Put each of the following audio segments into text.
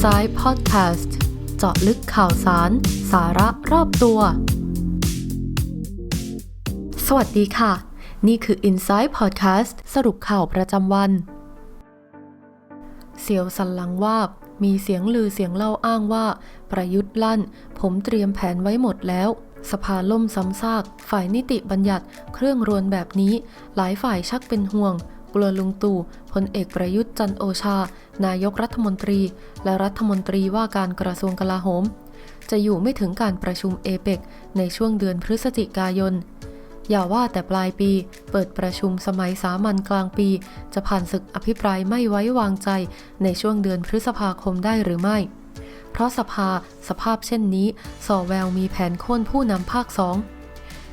Inside Podcast เจาะลึกข่าวสาร สาระรอบตัว สวัสดีค่ะ นี่คือ Inside Podcast สรุปข่าวประจำวัน เสียวสันหลังวาบ มีเสียงลือเสียงเล่าอ้างว่า ประยุทธ์ลั่น ผมเตรียมแผนไว้หมดแล้ว สภาล่มซ้ำซาก ฝ่ายนิติบัญญัติ เครื่องรวนแบบนี้ หลายฝ่ายชักเป็นห่วง กลัวลุงตู่พลเอกประยุทธ์จันโอชา นายกรัฐมนตรี และรัฐมนตรีว่าการกระทรวงกลาโหม จะอยู่ไม่ถึงการประชุมเอเปกในช่วงเดือนพฤศจิกายน อย่าว่าแต่ปลายปี เปิดประชุมสมัยสามัญกลางปี จะผ่านศึกอภิปรายไม่ไว้วางใจในช่วงเดือนพฤษภาคมได้หรือไม่ เพราะสภาสภาพเช่นนี้ส่อแววมีแผนโค่นผู้นำภาคสอง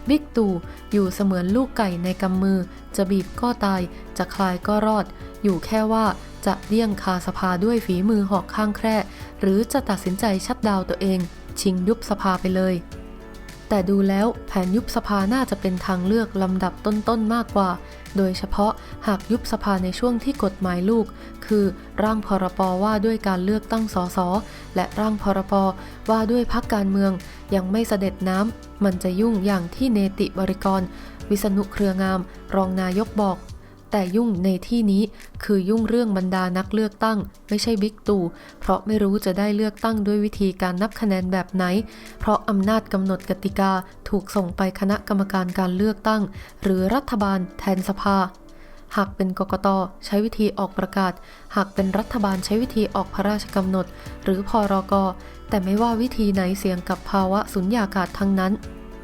บิ๊กตู่อยู่เสมือนลูกไก่ในกำมือ จะบีบก็ตาย จะคลายก็รอด อยู่แค่ว่าจะเลี่ยงคาสภาด้วยฝีมือหอกข้างแคร่หรือจะตัดสินใจชัดดาวตัวเอง ชิงยุบสภาไปเลย แต่ดูแล้วแผนยุบสภาน่าจะเป็นทางเลือกลำดับต้นๆมากกว่า โดยเฉพาะหากยุบสภาในช่วงที่กฎหมายลูก คือร่างพรปว่าด้วยการเลือกตั้งสสและร่างพรปว่าด้วยพักการเมือง ยังไม่เสด็จน้ำมันจะยุ่งอย่างที่เนติบริกร วิษณุเครืองาม รองนายกบอก แต่ยุ่งในที่นี้คือยุ่งเรื่องบรรดานักเลือกตั้ง ไม่ใช่บิ๊กตู่เพราะไม่รู้จะได้เลือกตั้งด้วยวิธีการนับคะแนนแบบไหน เพราะอำนาจกำหนดกติกาถูกส่งไปคณะกรรมการการเลือกตั้ง หรือรัฐบาลแทนสภาหากเป็นกกตใช้วิธีออกประกาศ หากเป็นรัฐบาลใช้วิธีออกพระราชกำหนด หรือพรกแต่ไม่ว่าวิธีไหนเสี่ยงกับภาวะสุญญากาศทั้งนั้น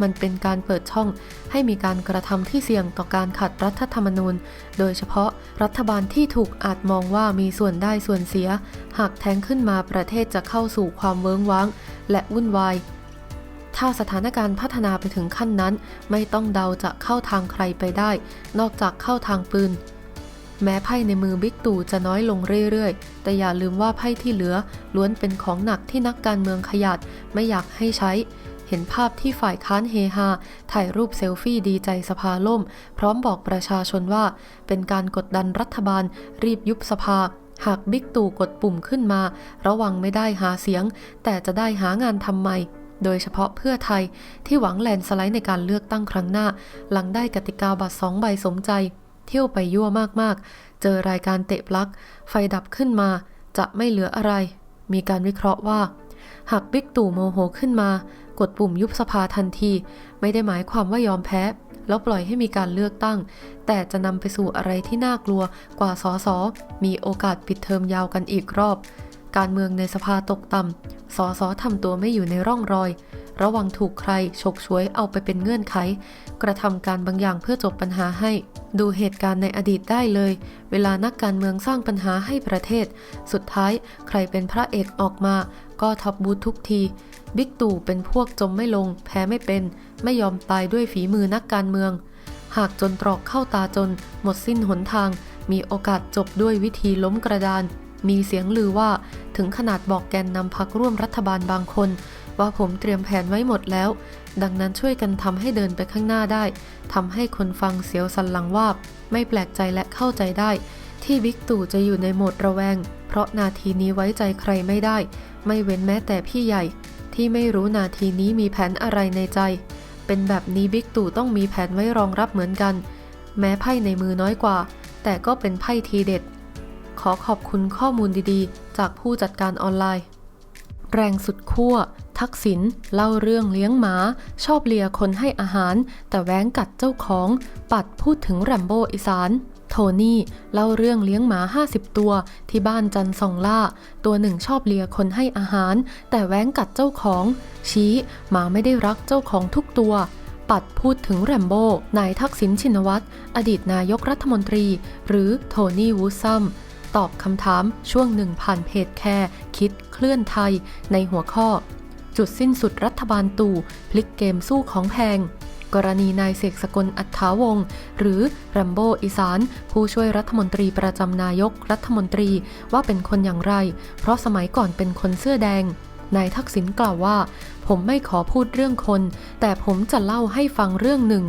มันเป็นการเปิดช่อง ให้มีการกระทำที่เสี่ยงต่อการขัดรัฐธรรมนูญ โดยเฉพาะรัฐบาลที่ถูกอาจมองว่ามีส่วนได้ส่วนเสีย หากแท้งขึ้นมาประเทศจะเข้าสู่ความเวิ้งว้าง และวุ่นวายถ้าสถานการณ์พัฒนาไปถึงขั้นนั้น ไม่ต้องเดาจะเข้าทางใครไปได้ นอกจากเข้าทางปืน แม้ไพ่ในมือบิ๊กตู่จะน้อยลงเรื่อยๆ แต่อย่าลืมว่าไพ่ที่เหลือ ล้วนเป็นของหนักที่นักการเมืองขยัดไม่อยากให้ใช้ เห็นภาพที่ฝ่ายค้านเฮฮา ถ่ายรูปเซลฟี่ดีใจสภาล่ม พร้อมบอกประชาชนว่า เป็นการกดดันรัฐบาล รีบยุบสภา หากบิ๊กตู่กดปุ่มขึ้นมา ระวังไม่ได้หาเสียง แต่จะได้หางานทำใหม่โดยเฉพาะเพื่อไทยที่หวังแลนสไลด์ในการเลือกตั้งครั้งหน้า หลังได้กติกาบัตรสองใบสมใจ เที่ยวไปยั่วมากๆ เจอรายการเตะปลัก ไฟดับขึ้นมา จะไม่เหลืออะไร มีการวิเคราะห์ว่า หากบิ๊กตู่โมโหขึ้นมา กดปุ่มยุบสภาทันที ไม่ได้หมายความว่ายอมแพ้ แล้วปล่อยให้มีการเลือกตั้ง แต่จะนำไปสู่อะไรที่น่ากลัวกว่าสอสอมีโอกาสปิดเทอมยาวกันอีกรอบ การเมืองในสภาตกต่ำสอสอทำตัวไม่อยู่ในร่องรอย ระวังถูกใครฉกฉวยเอาไปเป็นเงื่อนไข กระทำการบางอย่างเพื่อจบปัญหาให้ ดูเหตุการณ์ในอดีตได้เลย เวลานักการเมืองสร้างปัญหาให้ประเทศ สุดท้ายใครเป็นพระเอกออกมา ก็ท็อปบูธทุกที บิ๊กตู่เป็นพวกจมไม่ลง แพ้ไม่เป็น ไม่ยอมตายด้วยฝีมือนักการเมือง หากจนตรอกเข้าตาจน หมดสิ้นหนทาง มีโอกาสจบด้วยวิธีล้มกระดาน มีเสียงลือว่าถึงขนาดบอกแกนนำพักร่วมรัฐบาลบางคน ว่าผมเตรียมแผนไว้หมดแล้ว ดังนั้นช่วยกันทำให้เดินไปข้างหน้าได้ทำให้คนฟังเสียวสันหลังวาบ ไม่แปลกใจและเข้าใจได้ที่บิ๊กตู่จะอยู่ในโหมดระแวง เพราะนาทีนี้ไว้ใจใครไม่ได้ ไม่เว้นแม้แต่พี่ใหญ่ ที่ไม่รู้นาทีนี้มีแผนอะไรในใจ เป็นแบบนี้บิ๊กตู่ต้องมีแผนไว้รองรับเหมือนกัน แม้ไพ่ในมือน้อยกว่า แต่ก็เป็นไพ่ทีเด็ด ขอขอบคุณข้อมูลดีๆ จากผู้จัดการออนไลน์ แรงสุดขั้วทักษิณเล่าเรื่องเลี้ยงหมา ชอบเลียคนให้อาหาร แต่แว้งกัดเจ้าของ ปัดพูดถึงแรมโบ้อีสาน โทนี่เล่าเรื่องเลี้ยงหมา 50 ตัว ที่บ้านจันทร์สองล่า ตัวหนึ่งชอบเลียคนให้อาหาร แต่แว้งกัดเจ้าของ ชี้หมาไม่ได้รักเจ้าของทุกตัว ปัดพูดถึงแรมโบ้ นายทักษิณชินวัตร อดีตนายกรัฐมนตรี หรือโทนี่วูซัมตอบคำถามช่วงหนึ่งผ่านเพจแคร์คิดเคลื่อนไทยในหัวข้อ จุดสิ้นสุดรัฐบาลตู่พลิกเกมสู้ของแพง กรณีนายเสกสกลอัฏฐาวงศ์หรือแรมโบ้อีสาน ผู้ช่วยรัฐมนตรีประจำนายกรัฐมนตรีว่าเป็นคนอย่างไร เพราะสมัยก่อนเป็นคนเสื้อแดงนายทักษิณกล่าวว่า ผมไม่ขอพูดเรื่องคน แต่ผมจะเล่าให้ฟังเรื่องหนึ่ง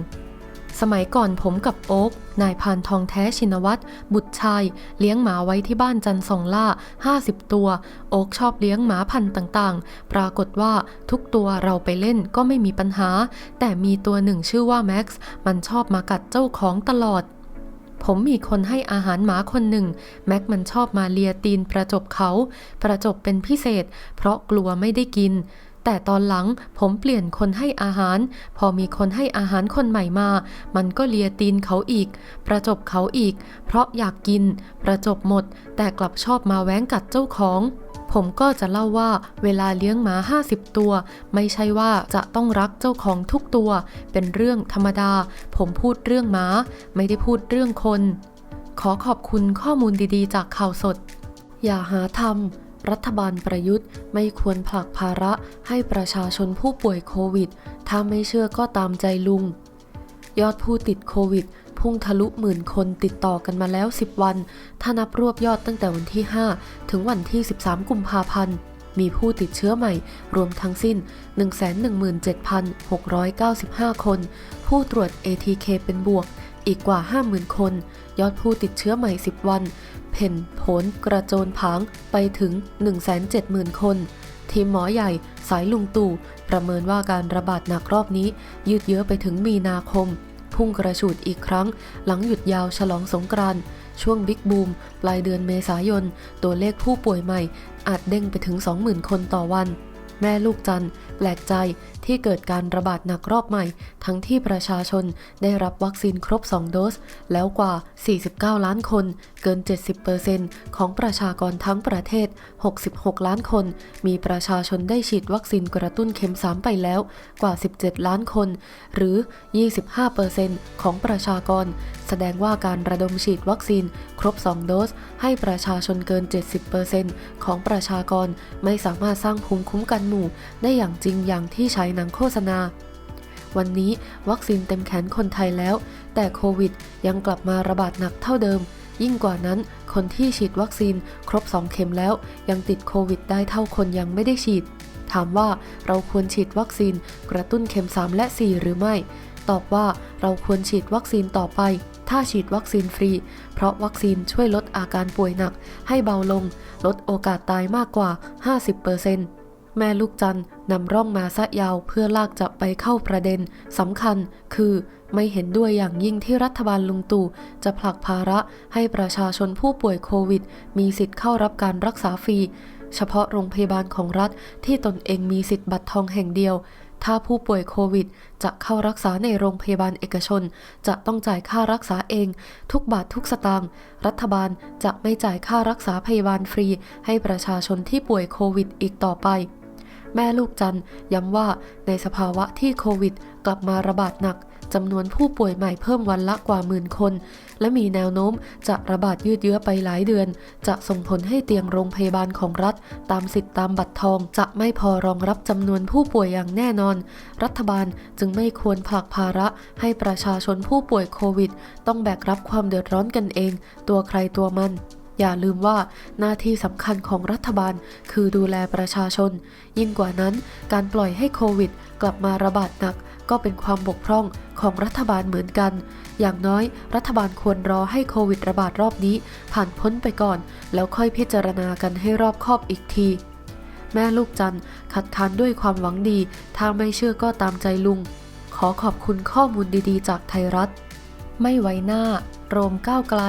สมัยก่อนผมกับโอ๊กนายพานทองแท้ชินวัตรบุตรชาย เลี้ยงหมาไว้ที่บ้านจันทร์สองล่า 50 ตัว โอ๊กชอบเลี้ยงหมาพันธุ์ต่างๆ ปรากฏว่าทุกตัวเราไปเล่นก็ไม่มีปัญหา แต่มีตัวหนึ่งชื่อว่าแม็กซ์มันชอบมากัดเจ้าของตลอดผมมีคนให้อาหารหมาคนหนึ่ง แม็กมันชอบมาเลียตีนประจบเขา ประจบเป็นพิเศษ เพราะกลัวไม่ได้กิน แต่ตอนหลังผมเปลี่ยนคนให้อาหาร พอมีคนให้อาหารคนใหม่มา มันก็เลียตีนเขาอีก ประจบเขาอีก เพราะอยากกิน ประจบหมด แต่กลับชอบมาแว้งกัดเจ้าของผมก็จะเล่าว่าเวลาเลี้ยงหมา 50 ตัว ไม่ใช่ว่าจะต้องรักเจ้าของทุกตัว เป็นเรื่องธรรมดา ผมพูดเรื่องหมา ไม่ได้พูดเรื่องคน ขอขอบคุณข้อมูลดีๆ จากข่าวสด อย่าหาทำ รัฐบาลประยุทธ์ไม่ควรผลักภาระให้ประชาชนผู้ป่วยโควิด ถ้าไม่เชื่อก็ตามใจลุง ยอดผู้ติดโควิด พุ่งทะลุหมื่นคนติดต่อกันมาแล้ว 10 วัน ถ้านับรวบยอดตั้งแต่วันที่ 5 ถึงวันที่ 13 กุมภาพันธ์ มีผู้ติดเชื้อใหม่ รวมทั้งสิ้น 117,695 คน ผู้ตรวจ ATK เป็นบวก อีกกว่า 50,000 คน ยอดผู้ติดเชื้อใหม่ 10 วัน เพ่นผลกระโจนผางไปถึง 170,000 คน ทีมหมอใหญ่สายลุงตู่ประเมินว่าการระบาดหนักรอบนี้ ยืดเยื้อไปถึงมีนาคม พุ่งกระฉูดอีกครั้ง หลังหยุดยาวฉลองสงกรานต์ช่วงบิ๊กบูมปลายเดือนเมษายน ตัวเลขผู้ป่วยใหม่อาจเด้งไปถึง 20,000 คนต่อวัน แม่ลูกจันแปลกใจที่เกิดการระบาดหนักรอบใหม่ ทั้งที่ประชาชนได้รับวัคซีนครบ 2 โดส แล้วกว่า 49 ล้านคน เกิน 70%ของประชากรทั้งประเทศ 66 ล้านคน มีประชาชนได้ฉีดวัคซีนกระตุ้นเข็ม 3 ไปแล้วกว่า 17 ล้านคน หรือ 25%ของประชากร แสดงว่าการระดมฉีดวัคซีนครบ 2 โดส ให้ประชาชนเกิน 70%ของประชากรไม่สามารถสร้างภูมิคุ้มกันหมู่ได้อย่างจริงอย่างที่ใช้หนังโฆษณา วันนี้วัคซีนเต็มแขนคนไทยแล้ว แต่โควิดยังกลับมาระบาดหนักเท่าเดิม ยิ่งกว่านั้น คนที่ฉีดวัคซีนครบ 2 เข็มแล้ว ยังติดโควิดได้เท่าคนยังไม่ได้ฉีด ถามว่าเราควรฉีดวัคซีนกระตุ้นเข็ม 3 และ 4 หรือไม่ ตอบว่าเราควรฉีดวัคซีนต่อไปถ้าฉีดวัคซีนฟรี เพราะวัคซีนช่วยลดอาการป่วยหนัก ให้เบาลง ลดโอกาสตายมากกว่า 50% แม่ลูกจันทร์นำร่องมาซะยาวเพื่อลากจะไปเข้าประเด็นสำคัญคือไม่เห็นด้วยอย่างยิ่งที่รัฐบาลลุงตู่จะผลักภาระให้ประชาชนผู้ป่วยโควิด มีสิทธิ์เข้ารับการรักษาฟรี เฉพาะโรงพยาบาลของรัฐที่ตนเองมีสิทธิ์บัตรทองแห่งเดียว ถ้าผู้ป่วยโควิด จะเข้ารักษาในโรงพยาบาลเอกชน จะต้องจ่ายค่ารักษาเอง ทุกบาททุกสตางค์รัฐบาลจะไม่จ่ายค่ารักษาพยาบาลฟรี ให้ประชาชนที่ป่วยโควิด อีกต่อไป แม่ลูกจันย้ำว่าในสภาวะที่โควิด กลับมาระบาดหนักจำนวนผู้ป่วยใหม่เพิ่มวันละกว่าหมื่นคน และมีแนวโน้มจะระบาดยืดเยื้อไปหลายเดือน จะส่งผลให้เตียงโรงพยาบาลของรัฐ ตามสิทธิ์ตามบัตรทอง จะไม่พอรองรับจำนวนผู้ป่วยอย่างแน่นอน รัฐบาลจึงไม่ควรผลักภาระให้ประชาชนผู้ป่วยโควิด ต้องแบกรับความเดือดร้อนกันเอง ตัวใครตัวมัน อย่าลืมว่าหน้าที่สำคัญของรัฐบาลคือดูแลประชาชน ยิ่งกว่านั้นการปล่อยให้โควิด กลับมาระบาดหนัก ก็เป็นความบกพร่องของรัฐบาลเหมือนกัน อย่างน้อยรัฐบาลควรรอให้โควิดระบาดรอบนี้ ผ่านพ้นไปก่อน แล้วค่อยพิจารณากันให้รอบคอบอีกทีแม่ลูกจันทร์คัดค้านด้วยความหวังดี ถ้าไม่เชื่อก็ตามใจลุง ขอขอบคุณข้อมูลดีๆ จากไทยรัฐ ไม่ไว้หน้า โรมก้าวไกล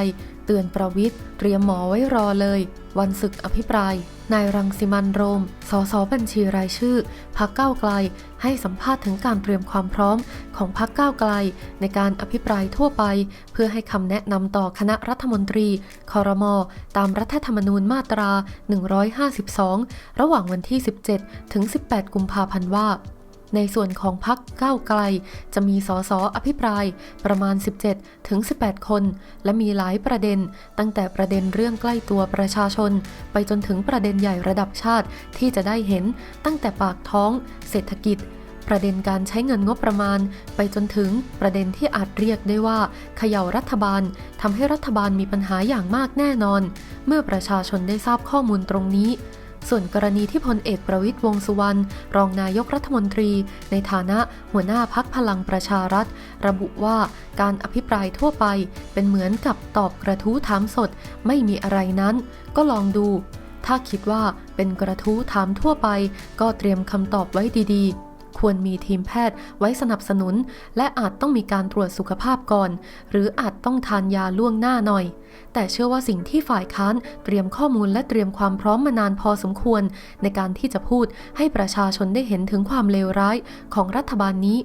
เตือนประวิทย์เตรียมหมอไว้รอเลย วันศึกอภิปราย นายรังสิมันโรม สสบัญชีรายชื่อ พักเก้าไกล ให้สัมภาษณ์ถึงการเตรียมความพร้อมของพักเก้าไกล ในการอภิปรายทั่วไป เพื่อให้คำแนะนำต่อคณะรัฐมนตรีคอรมอตามรัฐธรรมนูญมาตรา 152 ระหว่างวันที่ 17 ถึง 18 กุมภาพันธ์ว่า ในส่วนของพักก้าวไกล จะมีสสอภิปรายประมาณ 17 ถึง 18 คน และมีหลายประเด็น ตั้งแต่ประเด็นเรื่องใกล้ตัวประชาชน ไปจนถึงประเด็นใหญ่ระดับชาติที่จะได้เห็นตั้งแต่ปากท้อง เศรษฐกิจประเด็นการใช้เงินงบประมาณ ไปจนถึงประเด็นที่อาจเรียกได้ว่าเขย่ารัฐบาลทำให้รัฐบาลมีปัญหาอย่างมากแน่นอน เมื่อประชาชนได้ทราบข้อมูลตรงนี้ ส่วนกรณีที่พลเอกประวิตยวงษ์สุวรรณรองนายกรัฐมนตรี ในฐานะหัวหน้าพักพลังประชารัฐ ระบุว่าการอภิปรายทั่วไปเป็นเหมือนกับตอบกระทู้ถามสด ไม่มีอะไรนั้น ก็ลองดู ถ้าคิดว่าเป็นกระทู้ถามทั่วไป ก็เตรียมคำตอบไว้ดีๆ ควรมีทีมแพทย์ไว้สนับสนุน และอาจต้องมีการตรวจสุขภาพก่อน หรืออาจต้องทานยาล่วงหน้าหน่อย แต่เชื่อว่าสิ่งที่ฝ่ายค้านเตรียมข้อมูลและเตรียมความพร้อมมานานพอสมควร ในการที่จะพูดให้ประชาชนได้เห็นถึงความเลวร้ายของรัฐบาลนี้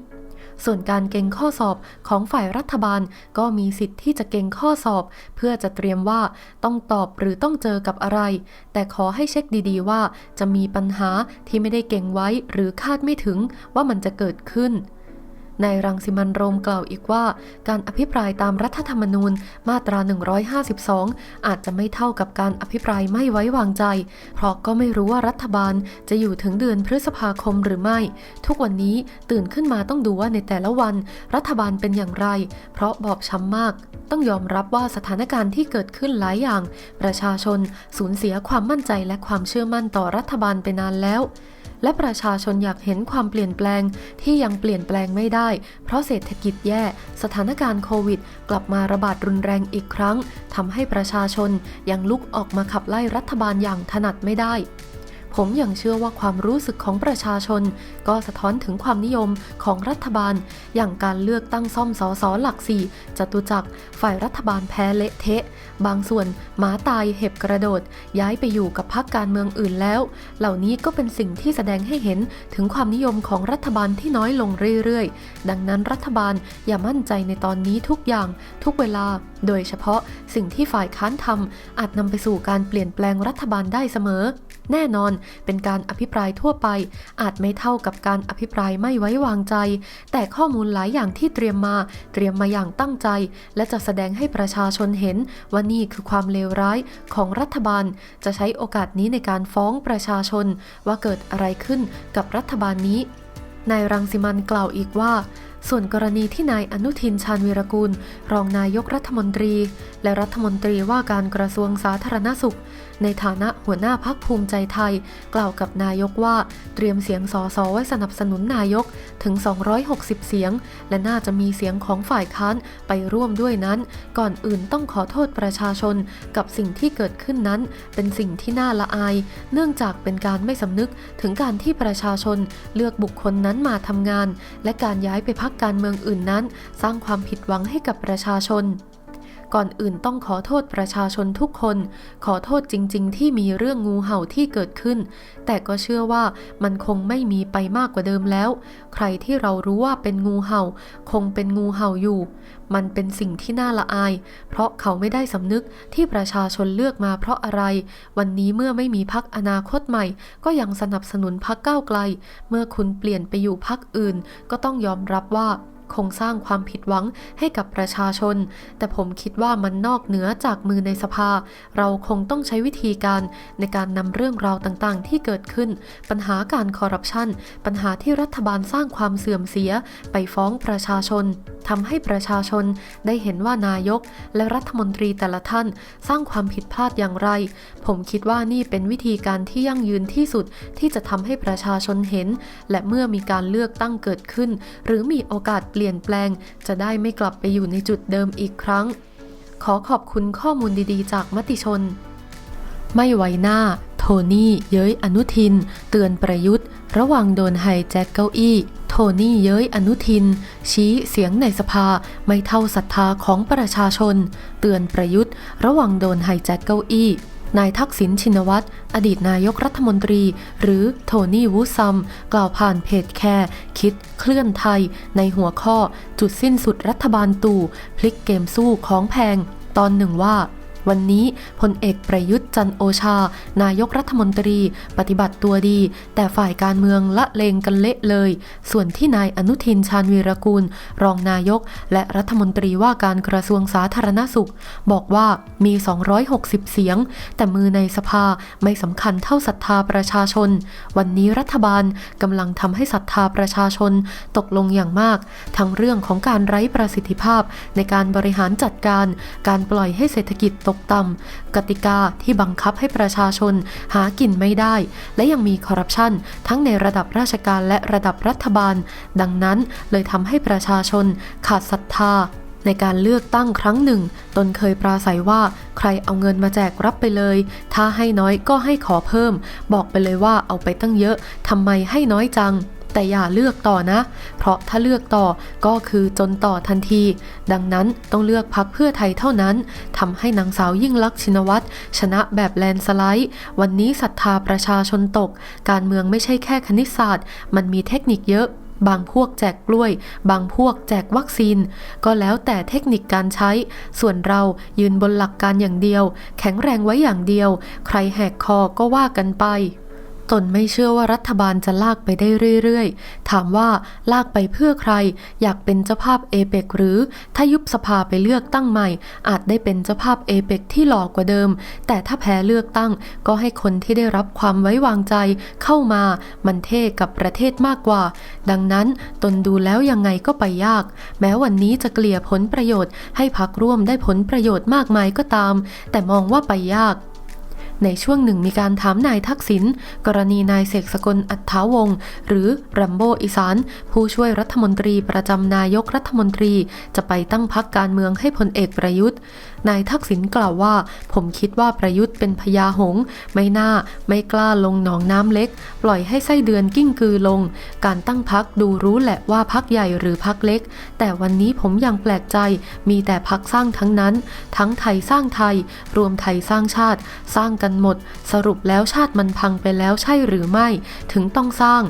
ส่วนการเก่งข้อสอบของฝ่ายรัฐบาลก็มีสิทธิ์ที่จะเก่งข้อสอบ เพื่อจะเตรียมว่าต้องตอบหรือต้องเจอกับอะไร แต่ขอให้เช็คดีๆว่าจะมีปัญหาที่ไม่ได้เก่งไว้หรือคาดไม่ถึงว่ามันจะเกิดขึ้น นายรังสิมันโรมกล่าวอีกว่า การอภิปรายตามรัฐธรรมนูญมาตรา 152 อาจจะไม่เท่ากับการอภิปรายไม่ไว้วางใจ เพราะก็ไม่รู้ว่ารัฐบาลจะอยู่ถึงเดือนพฤษภาคมหรือไม่ ทุกวันนี้ตื่นขึ้นมาต้องดูว่าในแต่ละวัน รัฐบาลเป็นอย่างไร เพราะบอบช้ำมาก ต้องยอมรับว่าสถานการณ์ที่เกิดขึ้นหลายอย่าง ประชาชนสูญเสียความมั่นใจและความเชื่อมั่นต่อรัฐบาลไปนานแล้ว และประชาชนอยากเห็นความเปลี่ยนแปลงที่ยังเปลี่ยนแปลงไม่ได้ เพราะเศรษฐกิจแย่ สถานการณ์โควิด กลับมาระบาดรุนแรงอีกครั้งทำให้ประชาชนยังลุกออกมาขับไล่รัฐบาลอย่างถนัดไม่ได้ ผมยังเชื่อว่าความรู้สึกของประชาชน ก็สะท้อนถึงความนิยมของรัฐบาล อย่างการเลือกตั้งซ่อมสอสอหลักสี่จตุจักร ฝ่ายรัฐบาลแพ้เละเทะ บางส่วนหมาตายเห็บกระโดด ย้ายไปอยู่กับพรรคการเมืองอื่นแล้ว เหล่านี้ก็เป็นสิ่งที่แสดงให้เห็นถึงความนิยมของรัฐบาลที่น้อยลงเรื่อยๆ ดังนั้นรัฐบาลอย่ามั่นใจในตอนนี้ทุกอย่าง ทุกเวลา โดยเฉพาะสิ่งที่ฝ่ายค้านทำอาจนำไปสู่การเปลี่ยนแปลงรัฐบาลได้เสมอ แน่นอนเป็นการอภิปรายทั่วไป อาจไม่เท่ากับการอภิปรายไม่ไว้วางใจ แต่ข้อมูลหลายอย่างที่เตรียมมา เตรียมมาอย่างตั้งใจ และจะแสดงให้ประชาชนเห็นว่านี่คือความเลวร้ายของรัฐบาล จะใช้โอกาสนี้ในการฟ้องประชาชน ว่าเกิดอะไรขึ้นกับรัฐบาลนี้นายรังสิมันกล่าวอีกว่า ส่วนกรณีที่นายอนุทินชาญวีรกูล รองนายกรัฐมนตรี และรัฐมนตรีว่าการกระทรวงสาธารณสุข ในฐานะหัวหน้าพักภูมิใจไทย กล่าวกับนายกว่า เตรียมเสียงสอสอไว้สนับสนุนนายกถึง 260 เสียง และน่าจะมีเสียงของฝ่ายค้านไปร่วมด้วยนั้น ก่อนอื่นต้องขอโทษประชาชนกับสิ่งที่เกิดขึ้นนั้น เป็นสิ่งที่น่าละอาย เนื่องจากเป็นการไม่สำนึกถึงการที่ประชาชนเลือกบุคคลนั้นมาทำงาน และการย้ายไปพักการเมืองอื่นนั้น สร้างความผิดหวังให้กับประชาชน ก่อนอื่นต้องขอโทษประชาชนทุกคน ขอโทษจริง ๆ ที่มีเรื่องงูเห่าที่เกิดขึ้น แต่ก็เชื่อว่ามันคงไม่มีไปมากกว่าเดิมแล้ว ใครที่เรารู้ว่าเป็นงูเห่า คงเป็นงูเห่าอยู่ มันเป็นสิ่งที่น่าละอาย เพราะเขาไม่ได้สำนึกที่ประชาชนเลือกมาเพราะอะไร วันนี้เมื่อไม่มีพักอนาคตใหม่ ก็ยังสนับสนุนพักก้าวไกล เมื่อคุณเปลี่ยนไปอยู่พักอื่น ก็ต้องยอมรับว่า คงสร้างความผิดหวังให้กับประชาชน แต่ผมคิดว่ามันนอกเหนือจากมือในสภา เราคงต้องใช้วิธีการในการนำเรื่องราวต่างๆ ที่เกิดขึ้น ปัญหาการคอร์รัปชัน ปัญหาที่รัฐบาลสร้างความเสื่อมเสีย ไปฟ้องประชาชนทำให้ประชาชนได้เห็นว่านายก และรัฐมนตรีแต่ละท่าน สร้างความผิดพลาดอย่างไร ผมคิดว่านี่เป็นวิธีการที่ยั่งยืนที่สุดที่จะทำให้ประชาชนเห็น และเมื่อมีการเลือกตั้งเกิดขึ้น หรือมีโอกาสเปปลี่ยนแปลง จะได้ไม่กลับไปอยู่ในจุดเดิมอีกครั้ง ขอขอบคุณข้อมูลดีๆ จากมติชน ไม่ไว้หน้า โทนี่เย้ยอนุทิน เตือนประยุทธ์ ระวังโดนไฮแจ็คเก้าอี้ โทนี่เย้ยอนุทิน ชี้เสียงในสภาไม่เท่าศรัทธาของประชาชน เตือนประยุทธ์ ระวังโดนไฮแจ็คเก้าอี้ นายทักษิณชินวัตร อดีตนายกรัฐมนตรี หรือโทนี่วูซัม กล่าวผ่านเพจแคร์ คิดเคลื่อนไทย ในหัวข้อ จุดสิ้นสุดรัฐบาลตู่ พลิกเกมสู้ของแพง ตอนหนึ่งว่า วันนี้พลเอกประยุทธ์จันโอชา นายกรัฐมนตรี ปฏิบัติตัวดี แต่ฝ่ายการเมืองละเลงกันเละเลย ส่วนที่นายอนุทินชาญวีรกูล รองนายก และรัฐมนตรีว่าการกระทรวงสาธารณสุข บอกว่ามี 260 เสียง แต่มือในสภาไม่สำคัญเท่าศรัทธาประชาชน วันนี้รัฐบาลกำลังทำให้ศรัทธาประชาชนตกลงอย่างมาก ทั้งเรื่องของการไร้ประสิทธิภาพในการบริหารจัดการ การปล่อยให้เศรษฐกิจตกกต่ำกติกาที่บังคับให้ประชาชนหากินไม่ได้ และยังมีคอร์รัปชันทั้งในระดับราชการและระดับรัฐบาล ดังนั้นเลยทำให้ประชาชนขาดศรัทธาในการเลือกตั้งครั้งหนึ่ง ตนเคยปราศัยว่าใครเอาเงินมาแจกรับไปเลย ถ้าให้น้อยก็ให้ขอเพิ่ม บอกไปเลยว่าเอาไปตั้งเยอะทำไมให้น้อยจัง แต่อย่าเลือกต่อนะ เพราะถ้าเลือกต่อก็คือจนต่อทันที ดังนั้นต้องเลือกพักเพื่อไทยเท่านั้นทำให้นางสาวยิ่งลักษณ์ชินวัตรชนะแบบแลนสไลด์ วันนี้ศรัทธาประชาชนตก การเมืองไม่ใช่แค่คณิตศาสตร์ มันมีเทคนิคเยอะบางพวกแจกกล้วย บางพวกแจกวัคซีน ก็แล้วแต่เทคนิคการใช้ ส่วนเรายืนบนหลักการอย่างเดียว แข็งแรงไว้อย่างเดียว ใครแหกคอก็ว่ากันไป ตนไม่เชื่อว่ารัฐบาลจะลากไปได้เรื่อยๆ ถามว่าลากไปเพื่อใคร อยากเป็นเจ้าภาพเอเปกหรือ ถ้ายุบสภาไปเลือกตั้งใหม่ อาจได้เป็นเจ้าภาพเอเปกที่หล่อกว่าเดิม แต่ถ้าแพ้เลือกตั้งก็ให้คนที่ได้รับความไว้วางใจเข้ามา มันเท่กับประเทศมากกว่า ดังนั้นตนดูแล้วยังไงก็ไปยาก แม้วันนี้จะเกลี่ยผลประโยชน์ ให้พักร่วมได้ผลประโยชน์มากมายก็ตาม แต่มองว่าไปยาก ในช่วงหนึ่งมีการถามนายทักษิณกรณีนายเสกสกลอัฏฐาวงศ์หรือรัมโบอีสาน ผู้ช่วยรัฐมนตรีประจำนายกรัฐมนตรี จะไปตั้งพักการเมืองให้พลเอกประยุทธ์ นายทักษิณกล่าวว่า ผมคิดว่าประยุทธ์เป็นพญาหง ไม่น่า ไม่กล้าลงหนองน้ำเล็ก ปล่อยให้ไส้เดือนกิ้งกือลง การตั้งพักดูรู้แหละว่าพักใหญ่หรือพักเล็ก แต่วันนี้ผมยังแปลกใจ มีแต่พักสร้างทั้งนั้น ทั้งไทยสร้างไทย รวมไทยสร้างชาติ สร้างกันหมด สรุปแล้วชาติมันพังไปแล้วใช่หรือไม่ ถึงต้องสร้าง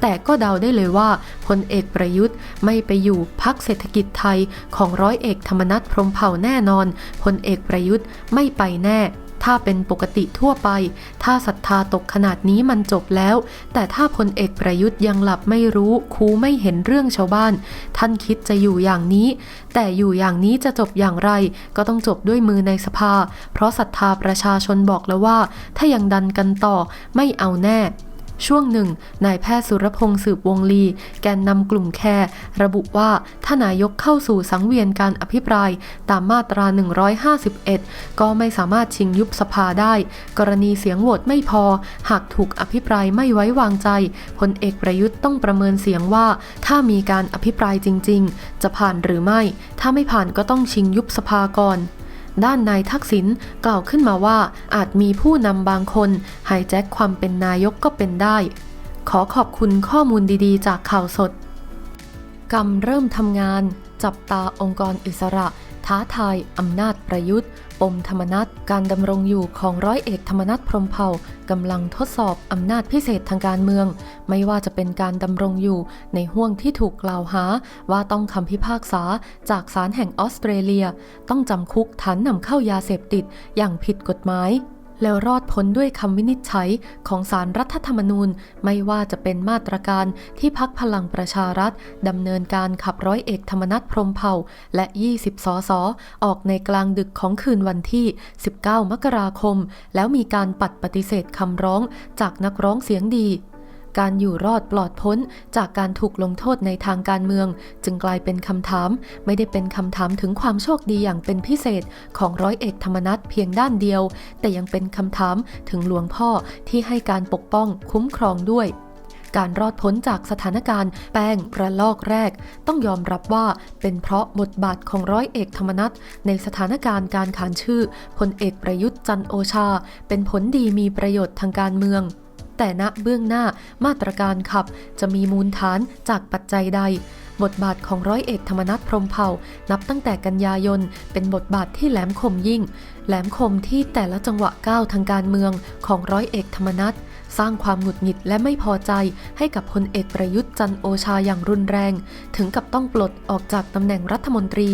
แต่ก็เดาได้เลยว่าพลเอกประยุทธ์ไม่ไปอยู่พักเศรษฐกิจไทยของร้อยเอกธรรมนัฐพรมเผ่าแน่นอนพลเอกประยุทธ์ไม่ไปแน่ถ้าเป็นปกติทั่วไป ถ้าศรัทธาตกขนาดนี้มันจบแล้ว แต่ถ้าพลเอกประยุทธ์ยังหลับไม่รู้ คูไม่เห็นเรื่องชาวบ้าน ท่านคิดจะอยู่อย่างนี้ แต่อยู่อย่างนี้จะจบอย่างไร ก็ต้องจบด้วยมือในสภา เพราะศรัทธาประชาชนบอกแล้วว่า ถ้ายังดันกันต่อไม่เอาแน่ ช่วงหนึ่ง นายแพทย์สุรพงษ์สืบวงลี แกนนำกลุ่มแคร์ระบุว่าถ้านายกเข้าสู่สังเวียนการอภิปรายตามมาตรา 151 ก็ไม่สามารถชิงยุบสภาได้ กรณีเสียงโหวตไม่พอ หากถูกอภิปรายไม่ไว้วางใจพลเอกประยุทธ์ต้องประเมินเสียงว่า ถ้ามีการอภิปรายจริง ๆ จะผ่านหรือไม่ ถ้าไม่ผ่านก็ต้องชิงยุบสภาก่อน ด้านนายทักษิณกล่าวขึ้นมาว่าอาจมีผู้นำบางคนไฮแจ็คความเป็นนายกก็เป็นได้ ขอขอบคุณข้อมูลดีๆ จากข่าวสด กรรมเริ่มทำงาน จับตาองค์กรอิสระ ท้าทายอำนาจประยุทธ์ ปมธรรมนัตการดำรงอยู่ของร้อยเอกธรรมนัตพรหมเผ่า กำลังทดสอบอำนาจพิเศษทางการเมือง ไม่ว่าจะเป็นการดำรงอยู่ในห่วงที่ถูกกล่าวหา ว่าต้องคำพิพากษาจากศาลแห่งออสเตรเลีย ต้องจำคุกฐานนำเข้ายาเสพติดอย่างผิดกฎหมาย แล้วรอดพ้นด้วยคำวินิจฉัยของสารรัฐธรรมนูญ ไม่ว่าจะเป็นมาตรการที่พักพลังประชารัฐดำเนินการขับร้อยเอกธรรมนัฐพรมเผ่า และ 20 สสออกในกลางดึกของคืนวันที่ 19 มกราคม แล้วมีการปัดปฏิเสธคำร้องจากนักร้องเสียงดี การอยู่รอดปลอดพ้นจากการถูกลงโทษในทางการเมือง จึงกลายเป็นคำถาม ไม่ได้เป็นคำถามถึงความโชคดีอย่างเป็นพิเศษของร้อยเอกธรรมนัฐเพียงด้านเดียว แต่ยังเป็นคำถามถึงหลวงพ่อที่ให้การปกป้องคุ้มครองด้วยการรอดพ้นจากสถานการณ์แป้งระลอกแรก ต้องยอมรับว่าเป็นเพราะบทบาทของร้อยเอกธรรมนัฐในสถานการณ์การขานชื่อพลเอกประยุทธ์จันโอชา เป็นผลดีมีประโยชน์ทางการเมือง แต่ณเบื้องหน้ามาตรการขับจะมีมูลฐานจากปัจจัยใด บทบาทของร้อยเอกธรรมนัฐพรมเผ่า นับตั้งแต่กันยายน เป็นบทบาทที่แหลมคมยิ่ง แหลมคมที่แต่ละจังหวะก้าวทางการเมืองของร้อยเอกธรรมนัฐ สร้างความหงุดหงิดและไม่พอใจให้กับพลเอกประยุทธ์จันโอชาอย่างรุนแรง ถึงกับต้องปลดออกจากตำแหน่งรัฐมนตรี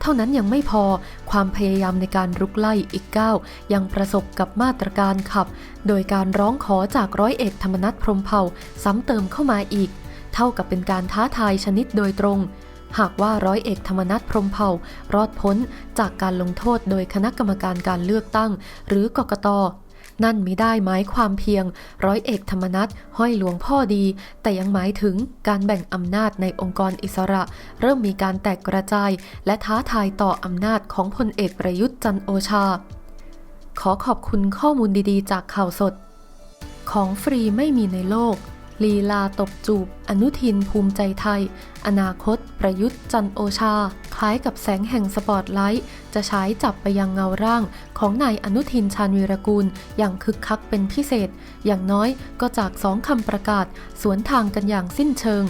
เท่านั้นยังไม่พอความพยายามในการรุกไล่อีกก้าวยังประสบกับมาตรการขับ โดยการร้องขอจากร้อยเอกธรรมนัฐพรหมเผ่าซ้ำเติมเข้ามาอีก เท่ากับเป็นการท้าทายชนิดโดยตรงหากว่าร้อยเอกธรรมนัฐพรหมเผ่ารอดพ้นจากการลงโทษโดยคณะกรรมการการเลือกตั้ง หรือกกต นั่นไม่ได้หมายความเพียง ร้อยเอกธรรมนัฐห้อยหลวงพ่อดี แต่ยังหมายถึงการแบ่งอำนาจในองค์กรอิสระ เริ่มมีการแตกกระจาย และท้าทายต่ออำนาจของพลเอกประยุทธ์จันโอชา ขอขอบคุณข้อมูลดีๆ จากข่าวสด ของฟรีไม่มีในโลก ลีลาตบจูบ อนุทินภูมิใจไทย อนาคต ประยุทธ์จันโอชา คล้ายกับแสงแห่งสปอตไลท์ จะฉายจับไปยังเงาร่าง ของนายอนุทินชาญวีรกูล อย่างคึกคักเป็นพิเศษ อย่างน้อยก็จากสองคำประกาศ สวนทางกันอย่างสิ้นเชิง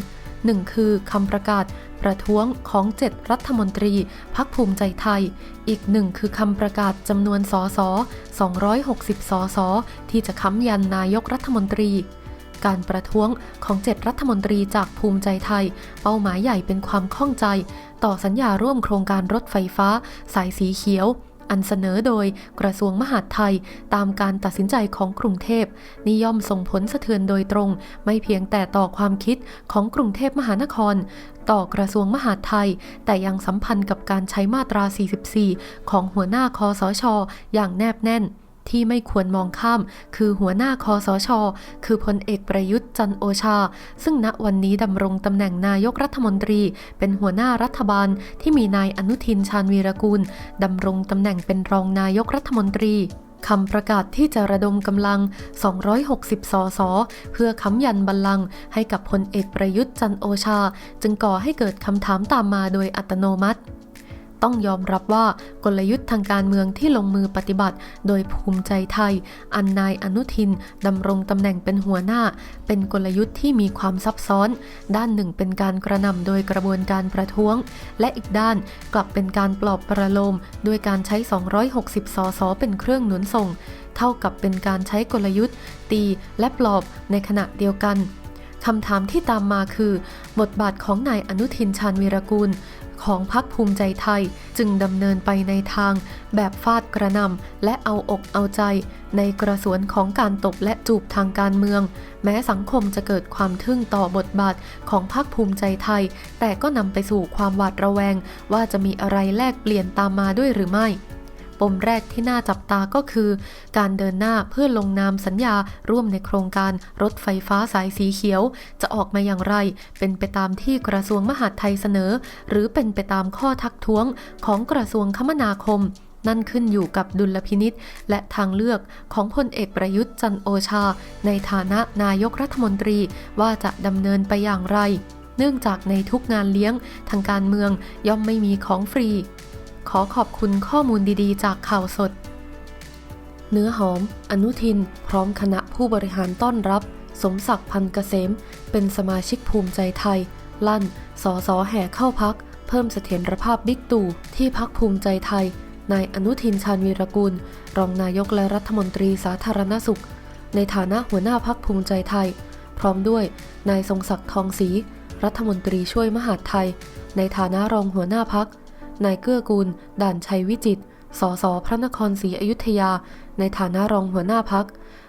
หนึ่งคือคำประกาศประท้วงของเจ็ดรัฐมนตรี พักภูมิใจไทย อีกหนึ่งคือคำประกาศจำนวนสส260สสที่จะค้ำยันนายกรัฐมนตรี การประท้วงของเจ็ดรัฐมนตรีจากภูมิใจไทย เป้าหมายใหญ่เป็นความข้องใจ ต่อสัญญาร่วมโครงการรถไฟฟ้า สายสีเขียว อันเสนอโดยกระทรวงมหาดไทย ตามการตัดสินใจของกรุงเทพนิยอมส่งผลสะเทือนโดยตรง ไม่เพียงแต่ต่อความคิดของกรุงเทพมหานครต่อกระทรวงมหาดไทย แต่ยังสัมพันธ์กับการใช้มาตรา 44 ของหัวหน้าคอสช อย่างแนบแน่น ที่ไม่ควรมองข้าม คือหัวหน้าคอสช คือพลเอกประยุทธ์จันโอชา ซึ่งณวันนี้ดำรงตำแหน่งนายกรัฐมนตรี เป็นหัวหน้ารัฐบาลที่มีนายอนุทินชาญวีรกูลดำรงตำแหน่งเป็นรองนายกรัฐมนตรีคำประกาศที่จะระดมกำลัง 260 สส เพื่อค้ำยันบัลลังก์ให้กับพลเอกประยุทธ์จันโอชา จึงก่อให้เกิดคำถามตามมาโดยอัตโนมัติ ต้องยอมรับว่ากลยุทธ์ทางการเมืองที่ลงมือปฏิบัติ โดยภูมิใจไทย อันนายอนุทินดำรงตำแหน่งเป็นหัวหน้า เป็นกลยุทธ์ที่มีความซับซ้อน ด้านหนึ่งเป็นการกระนำโดยกระบวนการประท้วง และอีกด้านกลับเป็นการปลอบประโลมด้วยการใช้ 260 สสเป็นเครื่องหนุนส่ง เท่ากับเป็นการใช้กลยุทธ์ ตีและปลอบในขณะเดียวกัน คำถามที่ตามมาคือ บทบาทของนายอนุทินชาญวีรกูลของพรรคภูมิใจไทยจึงดำเนินไปในทาง แบบฟาดกระนำและเอาอกเอาใจ ในกระสวนของการตบและจูบทางการเมือง แม้สังคมจะเกิดความทึ่งต่อบทบาทของพรรคภูมิใจไทย แต่ก็นำไปสู่ความหวาดระแวง ว่าจะมีอะไรแลกเปลี่ยนตามมาด้วยหรือไม่ มแรกที่น่าจับตาก็คือ การเดินหน้าเพื่อลงนามสัญญาร่วมในโครงการรถไฟฟ้าสายสีเขียว จะออกมาอย่างไร เป็นไปตามที่กระทรวงมหาดไทยเสนอ หรือเป็นไปตามข้อทักท้วงของกระทรวงคมนาคมนั่นขึ้นอยู่กับดุลพินิษและทางเลือกของพลเอกประยุทธ์จันโอชา ในฐานะนายกรัฐมนตรีว่าจะดำเนินไปอย่างไร เนื่องจากในทุกงานเลี้ยงทางการเมืองย่อมไม่มีของฟรี อขอบคุณข้อมูลดีๆ จากข่าวสด เนื้อหอม อนุทิน พร้อมคณะผู้บริหารต้อนรับ สมศักดิ์พันเกษม เป็นสมาชิกภูมิใจไทย ลั่นสอสอแห่เข้าพัก เพิ่มเสถียรภาพบิ๊กตู่ที่พักภูมิใจไทย นายอนุทินชาญวีรกูล รองนายกและรัฐมนตรีสาธารณสุข ในฐานะหัวหน้าพักภูมิใจไทย พร้อมด้วยนายทรงศักดิ์ทองศรีรัฐมนตรีช่วยมหาดไทย ในฐานะรองหัวหน้าพัก นายเกื้อกูล ด่านชัยวิจิต สสพระนครศรีอยุธยา ในฐานะรองหัวหน้าพัก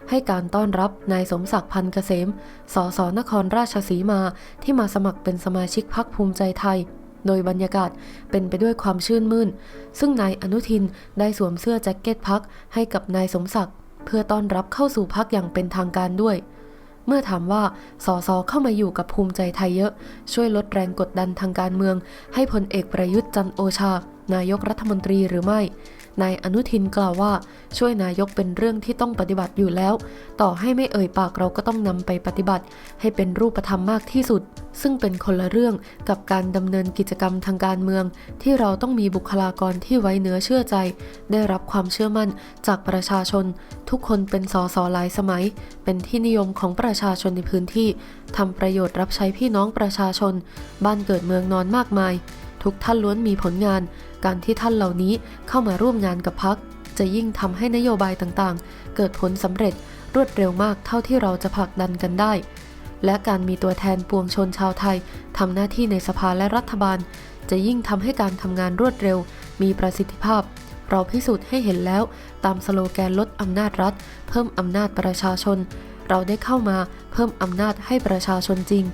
ให้การต้อนรับนายสมศักดิ์พันเกษม สสนครราชสีมาที่มาสมัครเป็นสมาชิกพักภูมิใจไทย โดยบรรยากาศเป็นไปด้วยความชื่นมื่น ซึ่งนายอนุทินได้สวมเสื้อแจ็คเก็ตพักให้กับนายสมศักดิ์เพื่อต้อนรับเข้าสู่พักอย่างเป็นทางการด้วย เมื่อถามว่าสสเข้ามาอยู่กับภูมิใจไทยเยอะ ช่วยลดแรงกดดันทางการเมือง ให้พลเอกประยุทธ์จันโอชา นายกรัฐมนตรีหรือไม่ นายอนุทินกล่าวว่า ช่วยนายกเป็นเรื่องที่ต้องปฏิบัติอยู่แล้ว ต่อให้ไม่เอ่ยปากเราก็ต้องนำไปปฏิบัติ ให้เป็นรูปธรรมมากที่สุด ซึ่งเป็นคนละเรื่องกับการดำเนินกิจกรรมทางการเมือง ที่เราต้องมีบุคลากรที่ไว้เนื้อเชื่อใจ ได้รับความเชื่อมั่นจากประชาชน ทุกคนเป็นสสหลายสมัย เป็นที่นิยมของประชาชนในพื้นที่ทำประโยชน์รับใช้พี่น้องประชาชน บ้านเกิดเมืองนอนมากมาย ทุกท่านล้วนมีผลงาน การที่ท่านเหล่านี้เข้ามาร่วมงานกับพัก จะยิ่งทำให้นโยบายต่างๆ เกิดผลสำเร็จรวดเร็วมากเท่าที่เราจะผลักดันกันได้ และการมีตัวแทนปวงชนชาวไทยทำหน้าที่ในสภาและรัฐบาล จะยิ่งทำให้การทำงานรวดเร็ว มีประสิทธิภาพ เราพิสูจน์ให้เห็นแล้ว ตามสโลแกนลดอำนาจรัฐ เพิ่มอำนาจประชาชน เราได้เข้ามาเพิ่มอำนาจให้ประชาชนจริง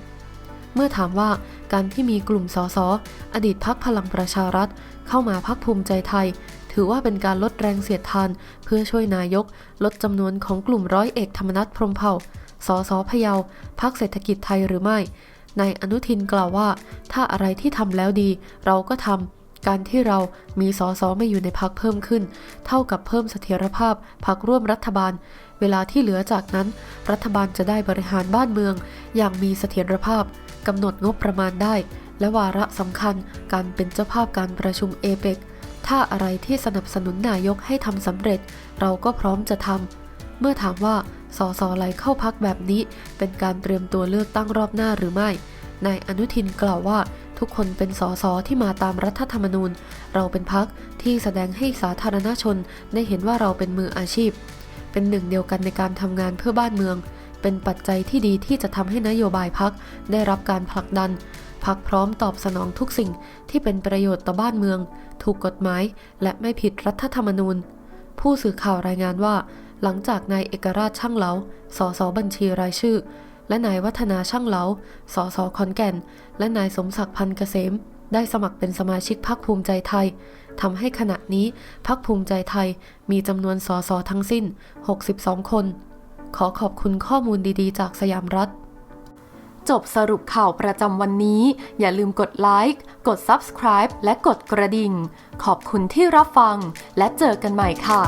เมื่อถามว่า การที่มีกลุ่มสสอดีตพักพลังประชารัฐ เข้ามาพักภูมิใจไทย ถือว่าเป็นการลดแรงเสียดทาน เพื่อช่วยนายก ลดจำนวนของกลุ่มร้อยเอกธรรมนัฐพรมเผ่าสสพะเยาพักเศรษฐกิจไทยหรือไม่นายอนุทินกล่าวว่า ถ้าอะไรที่ทำแล้วดี เราก็ทำการที่เรามีสสไมาอยู่ในพักเพิ่มขึ้น เท่ากับเพิ่มเสถียรภาพพักร่วมรัฐบาล เวลาที่เหลือจากนั้น รัฐบาลจะได้บริหารบ้านเมือง อย่างมีเสถียรภาพกำหนดงบประมาณได้ และวาระสำคัญการเป็นเจ้าภาพการประชุมเอเปกถ้าอะไรที่สนับสนุนนายกให้ทำสำเร็จ เราก็พร้อมจะทำเมื่อถามว่าสสไหลเข้าพักแบบนี้ เป็นการเตรียมตัวเลือกตั้งรอบหน้าหรือไม่นายอนุทินกล่าวว่าทุกคนเป็นสสที่มาตามรัฐธรรมนูญ เราเป็นพักที่แสดงให้สาธารณชนได้เห็นว่าเราเป็นมืออาชีพ เป็นหนึ่งเดียวกันในการทำงานเพื่อบ้านเมือง เป็นปัจจัยที่ดีที่จะทำให้นโยบายพักได้รับการผลักดันพักพร้อมตอบสนองทุกสิ่งที่เป็นประโยชน์ต่อบ้านเมือง ถูกกฎหมาย และไม่ผิดรัฐธรรมนูญ ผู้สื่อข่าวรายงานว่า หลังจากนายเอกราชช่างเหลา สสบัญชีรายชื่อ และนายวัฒนาช่างเหลา สสขอนแก่น และนายสมศักดิ์พันเกษม ได้สมัครเป็นสมาชิกพรรคภูมิใจไทย ทำให้ขณะนี้พักภูมิใจไทยมีจำนวนสสทั้งสิ้น 62 คน ขอขอบคุณข้อมูลดีๆ จากสยามรัฐ จบสรุปข่าวประจำวันนี้ อย่าลืมกดไลค์ กด Subscribe และกดกระดิ่ง ขอบคุณที่รับฟังและเจอกันใหม่ค่ะ